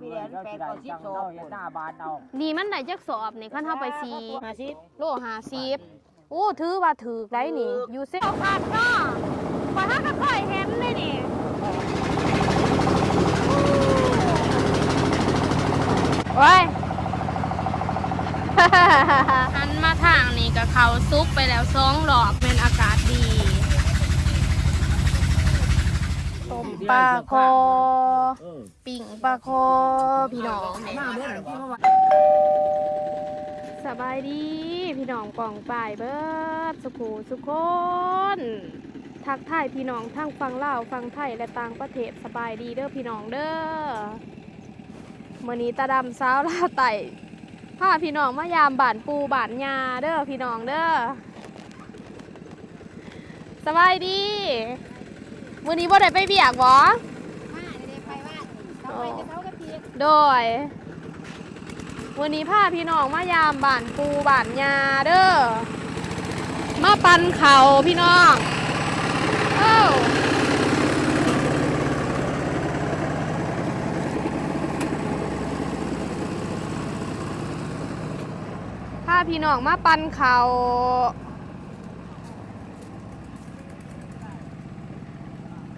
พี่แดนแปดเก้าสิบโซเฮ็ดหน้าบานเอานี่มันได้จักสอบนี่คันเฮาไปซีห้าสิบโล50โอ้ถือว่าถูกได้นี่ อยู่เส้นเอาขาดเนาะข่อยหาก็ค่อยเห็นเลยนี่โอ้ยหันมาทางนี้ก็เขาซุกไปแล้วสองหลอกเป็นอากาศดีต้ม ปลาคอเออปิ่งปลาคอ พี่น้องหน้าเมื่อไหร่ที่เมื่อวานสบายดี พี่น้องกล่องป่ายเบิดสุขูสุขคนทักทายพี่น้องทั้งฟังลาวฟังไทยและต่างประเทศสบายดีเด้อพี่น้องเด้อมื่อนี้ตาดำสาวลาวไต่พาพี่น้องมายามบ้านปูบ้านยาเด้อพี่น้องเด้อสบายดี มื่อนี้บ่ได้ไปเบียกบ่มาเดี๋ยวไปบ้านเขาไปจะเขากะทิโดยวันนี้พาพี่น้องมายามบ้านปูบ้านยาเด้อมาปันเขาพี่น้องเอ้าพาพี่น้องมาปันเขา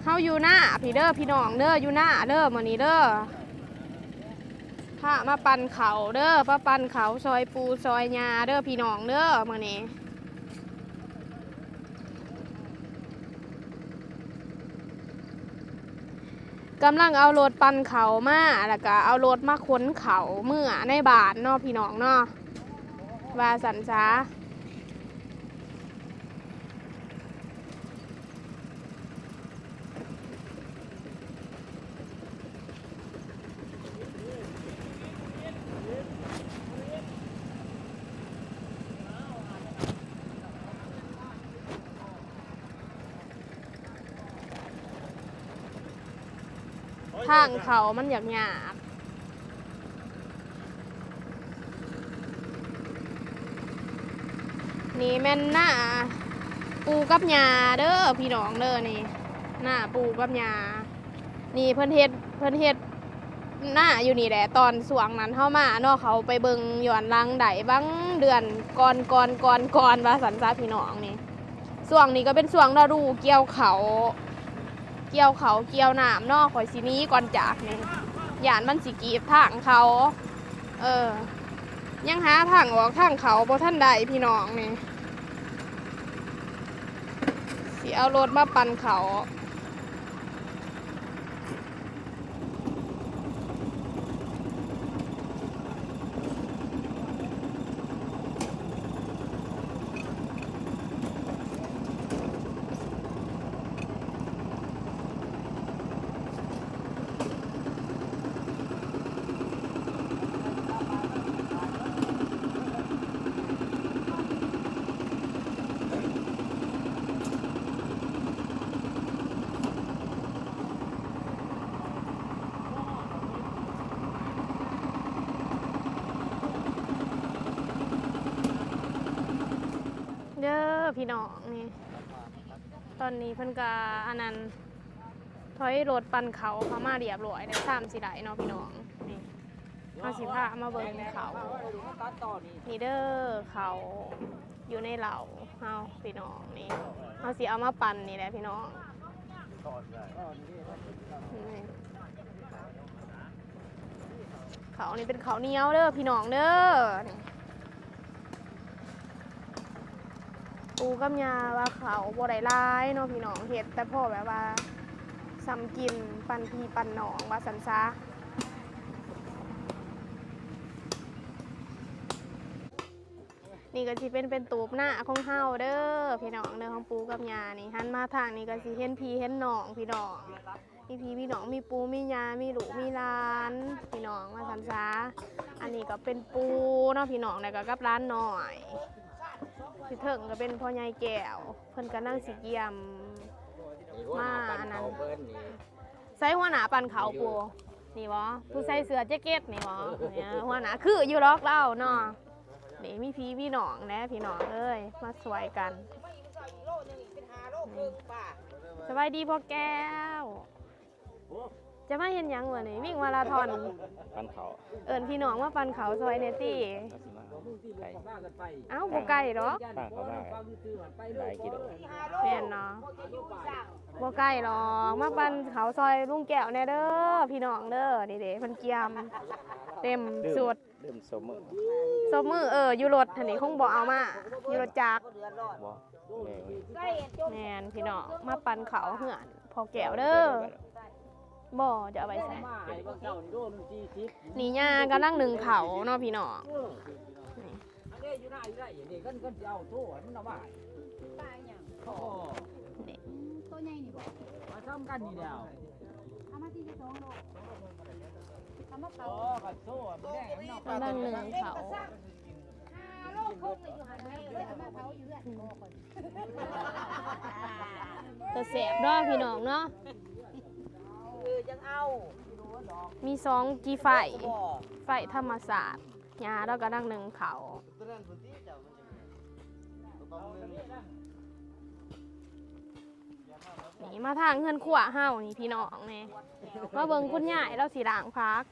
เขาอยู่หน้าพี่เด้อพี่น้องเด้ออยู่หน้าเด้อมื้อนี้เด้อพามาปั่นเขาเด้อมาปั่นเขาซอยปูซอยยาเด้อพี่น้องเด้อมื้อนี้กำลังเอารถปันเขามาแล้วก็เอารถมาขนเขาเมื่อในบานเนาะพี่น้องเนาะว่าสันซา ทางเขามันอยากหยาบนี่แม่นหน้าปูกับยาเด้อพี่น้องเด้อนี่ หน้าปูกับยานี่เพิ่นเฮ็ดเพิ่นเฮ็ดหน้าอยู่นี่แหละตอนสวงนั้นเข้ามาเนาะเขาไปเบิงย้อนลังไดบ้างเดือนก่อนก่อนก่อนก่อนว่าสันซาพี่น้องนี่สวงนี้ก็เป็นสวงฤดูเกี่ยวเขา เกี่ยวเขาเกี่ยวหนามนอกข่อยสีนี้ก่อนจากนี่ยานมันสิกีบทางเขา เออ ยังหาทางออกทางเขาบ่ท่านใดพี่น้องนี่สิเอารถมาปั่นเขา เด้อ พี่น้องนี่ ตอนนี้เพิ่นกาอันนั้นถอยรถปั่นเขาเขามาเรียบร้อยได้สามสิได้เนาะพี่น้องนี่เอาสิพามาเบิ่งเขา นี่เด้อเขาอยู่ในเหล่าเฮาพี่น้องนี่เฮาสิเอามาปั่นนี่แหละพี่น้องนี่เขานี่เป็นเขาเหนียวเด้อพี่น้องเด้อนี่ ปูกับยาว่าเขาบ่ได้ร้ายเนาะพี่น้องเฮ็ดแต่พ่อแบบว่าซ้ำกินปันพี่ปันน้องว่าสันซานี่ก็สิเป็นเป็นตูบหน้าของเฮาเด้อพี่น้องเด้อของปูกับยานี่หันมาทางนี้ก็สิเห็นพี่เห็นน้องพี่น้องมีพี่มีน้องมีปูมียามีหลูมีหลานพี่น้องมาสันซาอันนี้ก็เป็นปูเนาะพี่น้องแล้วก็กับร้านหน่อย พี่เถิงก็เป็นพ่อใหญ่แก้ว เพิ่นก็นั่งสิเกียมมาอันนั้นเพิ่นนี่ใส่หัวหนาปันเขาปูนี่วะผู้ใส่เสื้อแจ็คเก็ตนี่วะเนี่ยหัวหนาคืออยู่ล็อกเล่าเนาะนี่มีพี่พี่น้องแหนะพี่น้องเอ้ยมาสวยกันโลนึงเป็นห้าโลครึ่งป้าสบายดีพ่อแก้ว จะมาเห็นหยังวะนี่วิ่งมาราธอนปันเขาเอิญพี่น้องมาปันเขาซอยเนตี้ก็สิมาไก่ เอ้าบ่ไกลหรอกป้าเขามาหลายกิโลแม่นเนาะบ่ไกลหรอกมาปันเขาซอยลุงแก้วแน่เด้อพี่น้องเด้อนี่เด้เพิ่นเกียม เต็มสุดเริ่มสมมือซบมือเอออยู่รถอันนี้คงบ่เอามาอยู่รถจักรบ่แม่งแม่นพี่น้องมาปันเขาเหือนพอแก้วเด้อบ่จะเอาไปใส่มาไอ้บางเจ้านี่โดนสี่สิบนี่ย่ากำลังหนึ่งเขาเนาะพี่น้องนี่ อันนี้อยู่หน้าอยู่ได้อย่างนี้กันกันสิเอาโถ่มันเอามาให้ปลาอย่างโอ้ตัวใหญ่นี่บอกมาซ้ำกันนี่แล้วเอามาที่จะสองโลเอามาเผาโอ้กับโถ่นแมันเอากำลังหนึ่งเขาห้าโลคงเลยอยู่หันให้เลยเอามาเผาอยู่เรื่อยคอก่อนจะแสบเนาะพี่น้องเนาะเออยังเอา มีสองกีไฟ ไฟธรรมศาสตร์ ยาแล้วก็นั่งหนึ่งเขาหนีมาทางเงินขวเฮานี่พี่น้องเนี่ยมาเบิ่งคุณยายเราสีหลางพัก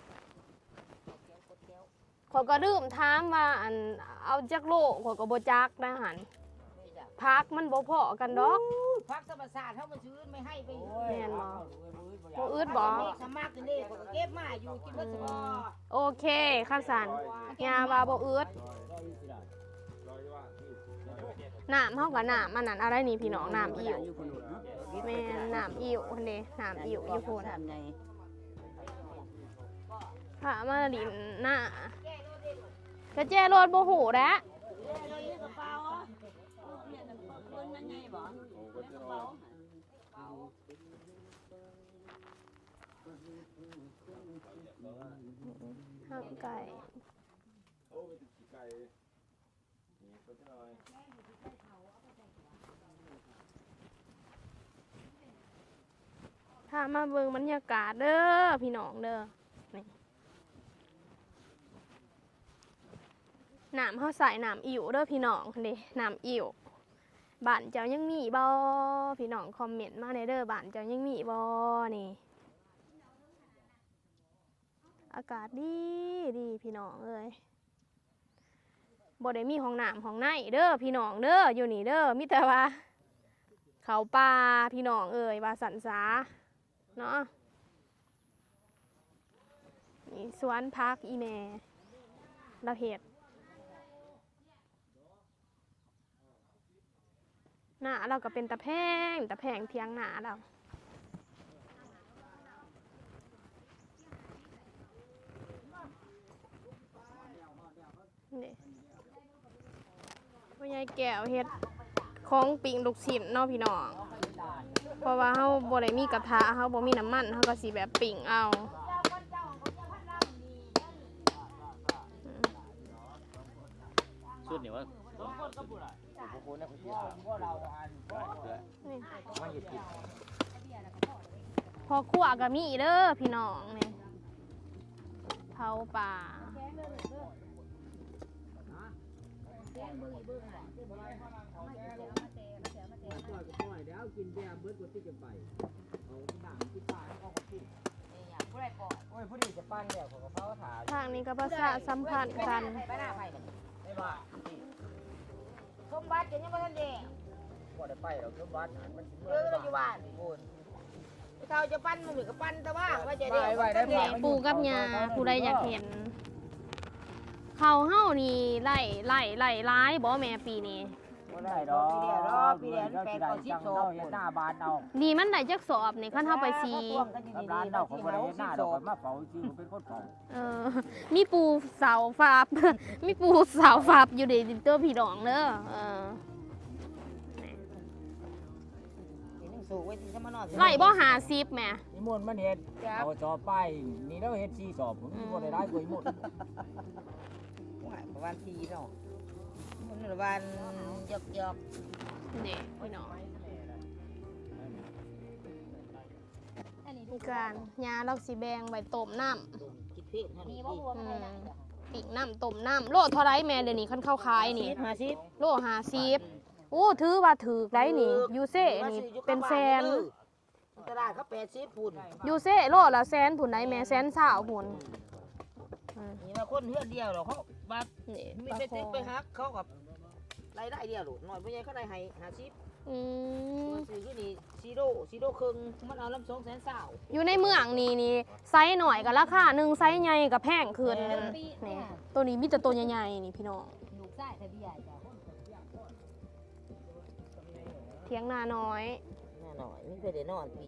ขอยก็ลืมถามว่าอันเอาจักโลขอยก็บ่จักนะหัน พักมันบ่พอกันดอก พักธรรมศาสตร์เขามาซื้อไม่ให้ไปแม่นบ่โอ้ยบ่อึดบ่เมฆสมัครนี่เขาก็เก็บมาอยู่กินวัสดุโอเคข้าวสันยาบาบ่อืดน้ำเฮากับน้ำมันนั่นอะไรนี่พี่น้องน้ำอิ่วแม่นน้ำอิ่วคนเด้น้ำอิ่วอยู่พุ่นทำไงพระมาดินหน้ากระเจรถบ่หูแล้ว ห่างไก่ถ้ามาเบิ่งบรรยากาศเด้อพี่น้องเด้อน้ำเขาใส่น้ำอิ่วเด้อพี่น้องเด้น้ำอิ่ว บ้านเจ้ายังมีบ่พี่น้องคอมเมนต์มาในเด้อบ้านเจ้ายังมีบ่นี่ อากาศดีดีพี่น้องเอ้ยบ่ได้มีห้องน้ำห้องในเด้อพี่น้องเด้ออยู่นี่เด้อมีแต่ว่าเขาป่าพี่น้องเอ้ยว่าสันสาเนาะนี่สวนพักอีแม่เราเห็ด หน้าเราก็เป็นตะแพงตะแพงเทียงหน้าเรานี่พ่อใหญ่แก้วเฮ็ดของปิงลูกชิ้นเนาะพี่น้อง เพราะว่าเฮาบ่ได้มีกระทะเฮาบ่มีน้ำมันเฮาก็สิแบบปิ่งเอา สุดนี่ว่า สองคนก็บุญอะ พวกคุณนะคุณเจี๊ยพวาอ่านบเพื่อนี่มาหยุดกินพอคั่วก็มีเด้อพี่น้องนี่เผาป่าปล่อยก็ปล่อยแล้วกินแบมเบิร์ดกว่าที่จะไปเอาป่าทางนี้ก็ประสาสัมพันธ์กัน สมบัติยังไม่ทันเด็กบ่ได้ไปเราคือบ้านหันมันเรื่องอยู่บ้านคุณเขาจะปั้นมันหรือก็ปั้นแต่ว่าว่าจะนี่ปูกับยาผู้ใดอยากเห็น เขาเฮานี่ไล่ไล่ไล่ร้ายบ่แม่ปีนี้ บ่ได้ดอกเราสิได้จังเราเฮ็ดหน้าบ้านเอาดีมันได้จักสอบนี่คันเฮาไปซีกับร้านเราเขาบ่ได้เฮ็ดหน้าดอกมาเฝ้าจริงเป็นคนเฝ้าเออ มีปูเสาฟาบ มีปูเสาฟาบอยู่ในตัวพี่น้องเด้อเออสูงไว้ที่จะมานอนไล่บ่หาซิบแหม่อีมนมันเฮ็ดเอาจอไปนี่เราเฮ็ด4สอบผมบ่ได้ได้กว่าอีมนประมาณทีเนาะ มันประมาณยอกยอกนี่พี่น้ออันนี้มีการยาเราสิแบงไว้ต้มน้ำคิดเพศเท่ามีนี้บ่หัวมันได้ไหนปิ่งน้ำต้มน้ำโลเท่าไรแม่เดี๋ยวนี้คันเข้าขายนี่ มาสิโลหาซิบโอ้ถือว่าถือได้นี่ยูเซ่นี่เป็นแสนตลาดเขาแปดสิบพุ่นยูเซ่โลละแสนผุนไหนแม่แสนสาวผุนอืมนี่มาคนเฮือนเดียวหรอกเขาบานี่มีปลาเศรษคฐิอไปฮักเขากับ รายได้เดียวหรอกหน่อยพ่อใหญ่เขาได้ให้หาชิปอืมซื้อที่นี่ซีโร่ซีโร่ครึ่งมันเอาลำสองแสนสาวอยู่ในเมืองนี่นี่ไซส์หน่อยกับราคาหนึ่งไซส์ใหญ่กับแพงขึ้นนี่ตัวนี้มีแต่ตัวใหญ่ๆนี่พี่น้องลูกชายทะเบียนจ้ะเทียงนาน้อยแน่หน่อยนี่เคยได้นอนปี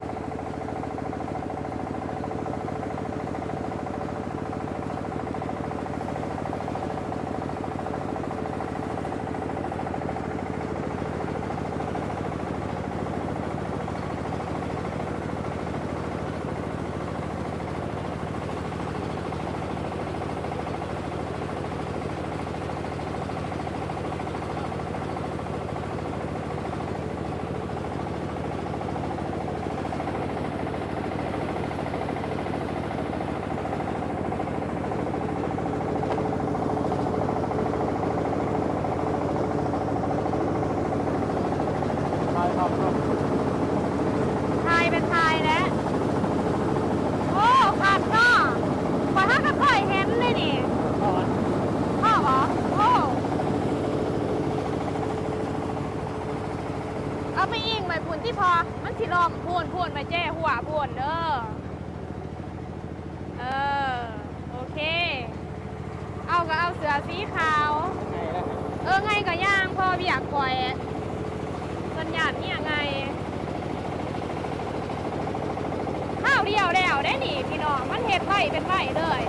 ไทยเป็นไทยแล้ว โอ้ขาดก็ขอถ้าก็ค่อยเห็นเลยนี่พ่อเหรอโอ้เอาไปอิงไปพูนที่พ อมันสิลอมพูนพูนไปเจ้หัวพูนเด้อเออโอเค เอาก็เอาเสือสีขาว เออไงก็ย่างพ่อพี่อยากปล่อยสัญญาณเนี่ยไงข้าวเดียวแล้วได้หนิพี่น้องมันเห็ดไว้เป็นไว้เลย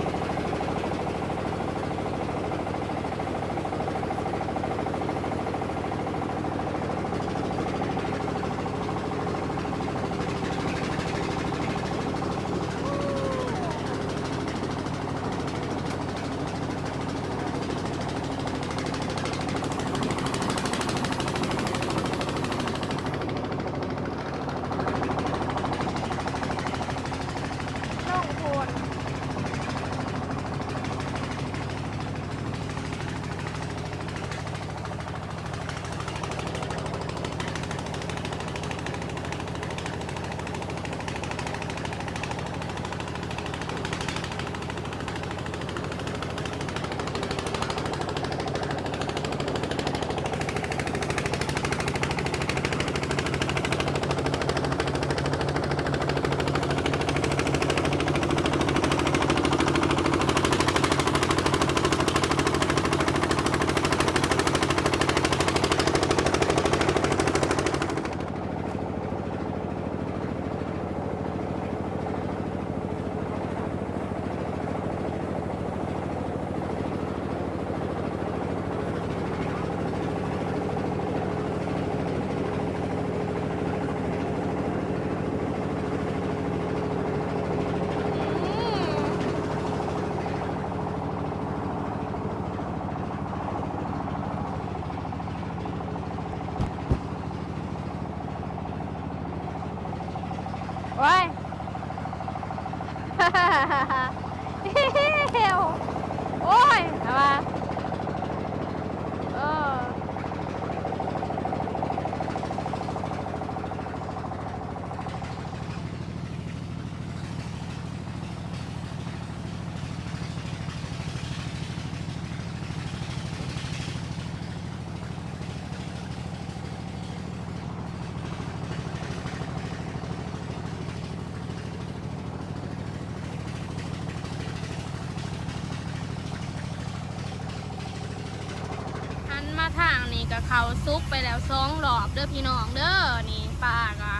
างนี่ก็เขาซุกไปแล้วสองหลอบเด้อพี่น้องเด้อนี่ปลาก็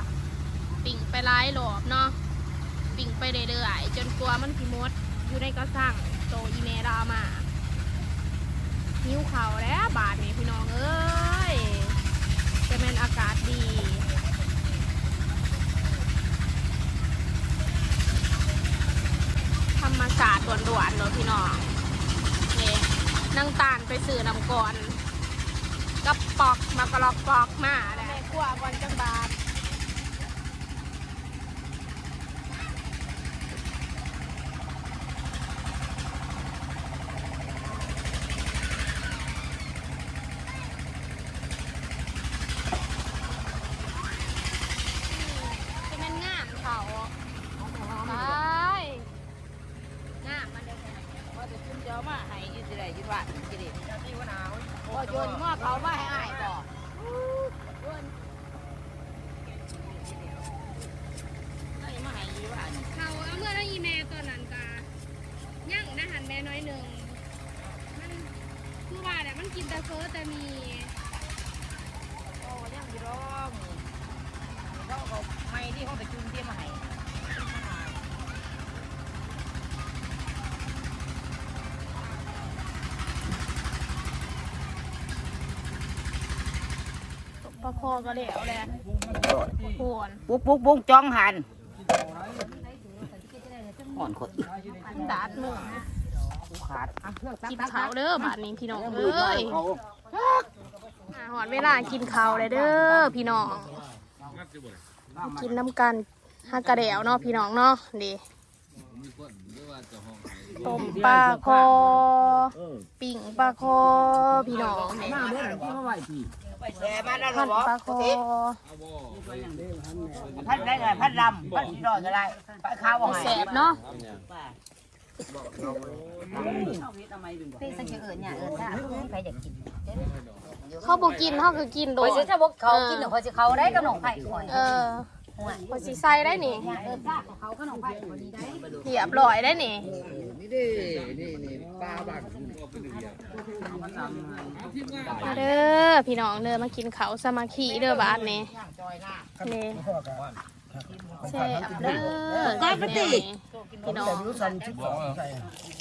ปิ่งไปหลายหลอบเนาะปิ่งไปเรื่อยๆจนกลัวมันสิมดอยู่ในกระสังโตอีเมลามาหิวเขาแล้วบาทนี่พี่น้องเอ้ยจะเป็นอากาศดีธรรมศาสตร์ด่วนๆเนาะพี่น้องนี่นั่งตาลไปสื่อนำก่อน กระปอกมากรอกปอกมาแม่ขั้วบอลจังบาทเดี๋ยวมาให้ยืดอะไรยืดว่ายืดได้ เจ้าที่ว่าหนาวพอโยนหม้อเขามาให้อายก่อนโยนให้มาให้ยืดว่านี่เขาเอาเมื่อนั้นอีเมลตัวนั้นกาย่างนะหันแม่น้อยหนึ่งมันคือว่าเนี่ยมันกินแต่เฟอแต่มีโอ้ยังอยู่ร้องเขาเขาไม่ที่เขาไปจุนเตี้ยมาให้ ปลาคอก็แล้วแหละโหนปุ๊กปุ๊กปุ๊กจ้องหันอ่อนขดดาดมือขาดกินเขาวเด้อบาดนี้พี่น้องเอ้ยอ่าหอดเวลากินเขาวเลยเด้อพี่น้องกินน้ำกันฮักกระเดวเนาะพี่น้องเนาะดีต้มปลาคอ ปิ่งปลาคอ พี่น้อง หน้าเมื่อไหร่ที่มาไหวพี่แช่มาแล้วหั่นบอกปลาคอพัดได้ไงพัดลำพัดดอกอะไรปลาขาวว่าไงแสบเนาะเป็นสังเกตเอิญเนี่ยเอิญถ้าใครอยากกินเขาบอกกินเขาก็กินโดคอยยสิถ้าบอกเขากินหรือคอยสิเขาได้กับหนองไผ่คอยเออพอสิใส่ได้นี่เอิญถ้าเขาก็หนองไผ่พอดีได้เรียบร้อยได้นี่นี่ ดินี่นี่ปลาบักมาเด้อพี่น้องเด้อมากินเขาวสามัคคีเด้อบาทนี่นี่แซ่บเด้อก้อยปฏิพี่น้อง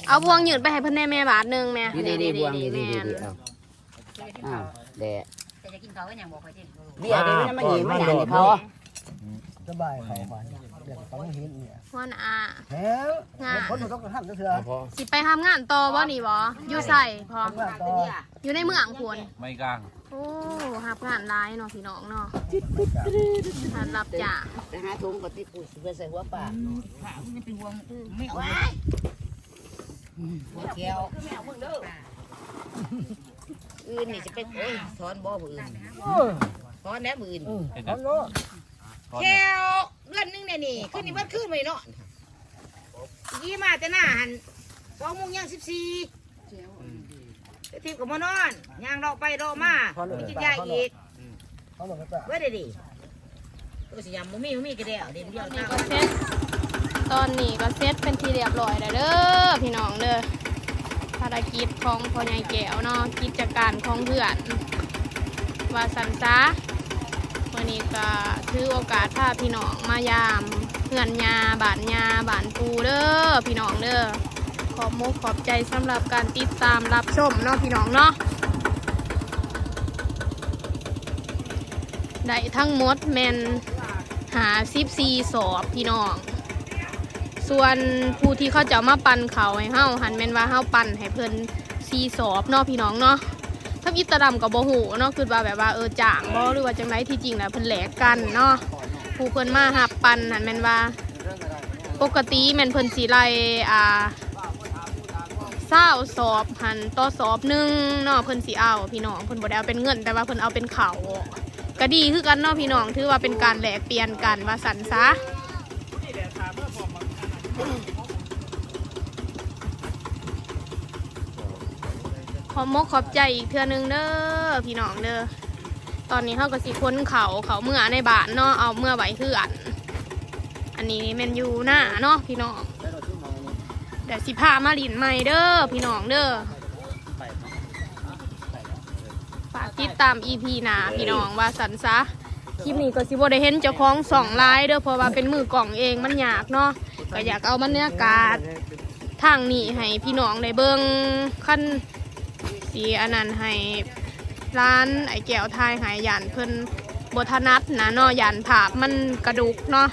เอาพวงหยืดไปให้เพิ่นแน่แม่บาทหนึงแม่นี่นี่บวงนี่แม่นี่นนี่เอาอ้าวแดดแต่จะกินเขาก็ยังบอกคอยที่เบี้ยเดี๋ยวนี้มันหนีไม่หนีเขาสบายเขาฝันเดี๋ยวต้องเห็นเนี่ย วันอาแห้งงานคนมันต้องทำเถื่อสิไปทำงานต่อบ่นี่บ่อยู่ใส่พอทำงานต่ออยู่ในเมืองควรไม่กลางโอ้รับงานหลายเนาะพี่น้องเนาะงานรับจ้างไปหาถุงก็ติดปุ๋ยเพื่อใส่หัวปลาไม่เอาหัวแก้วอื่นนี่จะเป็นโอ้ยถอนบ่ออื่นถอนแล้วมืออื่นเขาโลแก้ว เดือนนึงเนี่ยนี่ขึ้นนี่มันขึ้นไปเนาะยี่มาแต่หน้าหันสองโมงย่างสิบสี่ทิพย์กับมานอนย่างเราไปเรามาไปกินยาอีกเขาหลงไปเว้ยเดี๋ยวดิตัวสียำบ่มีบ่มีกระเดียวเดี๋ยวเดียวนี่ตาก็เซ็ตตอนนี้ก็เซ็ตเป็นที่เรียบร้อยแล้วเด้อพี่น้องเด้อภารกิจของพ่อใหญ่แก้วเนาะกิจการของเพื่อนว่าสันซะวั นนี้ก็ถือโอกาสพาพี่น้องมายามเพื่อนยาบานยาบานปูเด้อพี่น้องเด้อขอบมุกขอบใจสำหรับการติดตามรับชมเนาะพี่น้องเนาะได้ทั้งหมดแมนหาซิบซีสอบพี่น้อง ส่วนผู้ที่เขาจะมาปั่นเขาให้เฮาหันแมนว่าเฮาปั่นให้เพิ่นซีสอบเนาะพี่น้องเนาะ ถ้าอิตาดำกับโบ่ฮู้เนาะคือว่าแบบว่าเออจ่างบ่หรือว่าจังไรที่จริงแล้วเพิ่นแหลกกันเนาะผู้เพิ่นมาหับปั่นหันแม่นว่า ปกติแม่นเพิ่นสิไล่อ่าเศร้าสอบหันต่อสอบหนึ่งเนาะเพิ่นสิเอาพี่น้องเพิ่นบ่ได้เอาเป็นเงิน แต่ว่าเพิ่นเอาเป็นเขาก็ดีคือกันเนาะพี่น้องถือว่าเป็นการแหลกเปลี่ยนกันว่าสันซะ ขอมกขอบใจอีกเทื่อนึงเด้อพี่น้องเด้อตอนนี้เขาก็สิค้นเขาเขาเมื่อในบานเนาะเอาเมื่อไหวคืออันอันนี้แมนยูหน้าเนาะพี่น้องเดี๋ยวสิพามาลินใหม่เด้อพี่น้องเด้อฝากติดตาม EP หนาพี่น้องว่าสันซะคลิปนี้ก็สิบ่ได้เห็นเจ้าของสองลายเด้อเพราะว่าเป็นมือกล่องเองมันยากเนาะก็อยากเอาบรรยากาศทางนี้ให้พี่น้องได้เบิ่งขั้น สีอันนั้นให้ร้านไอ้แก้วทายหายยันเพิ่นบทนัดนะเนาะยันผาบมันกระดูกเนาะ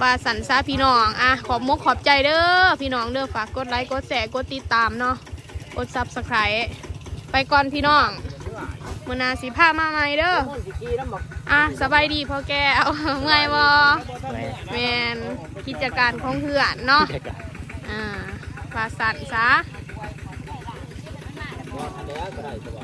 ว่าสันซาพี่น้องอะขอบมกขอบใจเด้อพี่น้องเด้อฝากกดไลค์กดแชร์กดติดตามเนาะกดซับสไครต์ไปก่อนพี่น้องมือหนาสีผ้ามาใหม่เด้ออะสบายดีพ่อแกเอาเมื่อยบ่แมนกิจการของเพื่อนเนาะอ่าปลาสันซะ แล้วก็ได้ตัว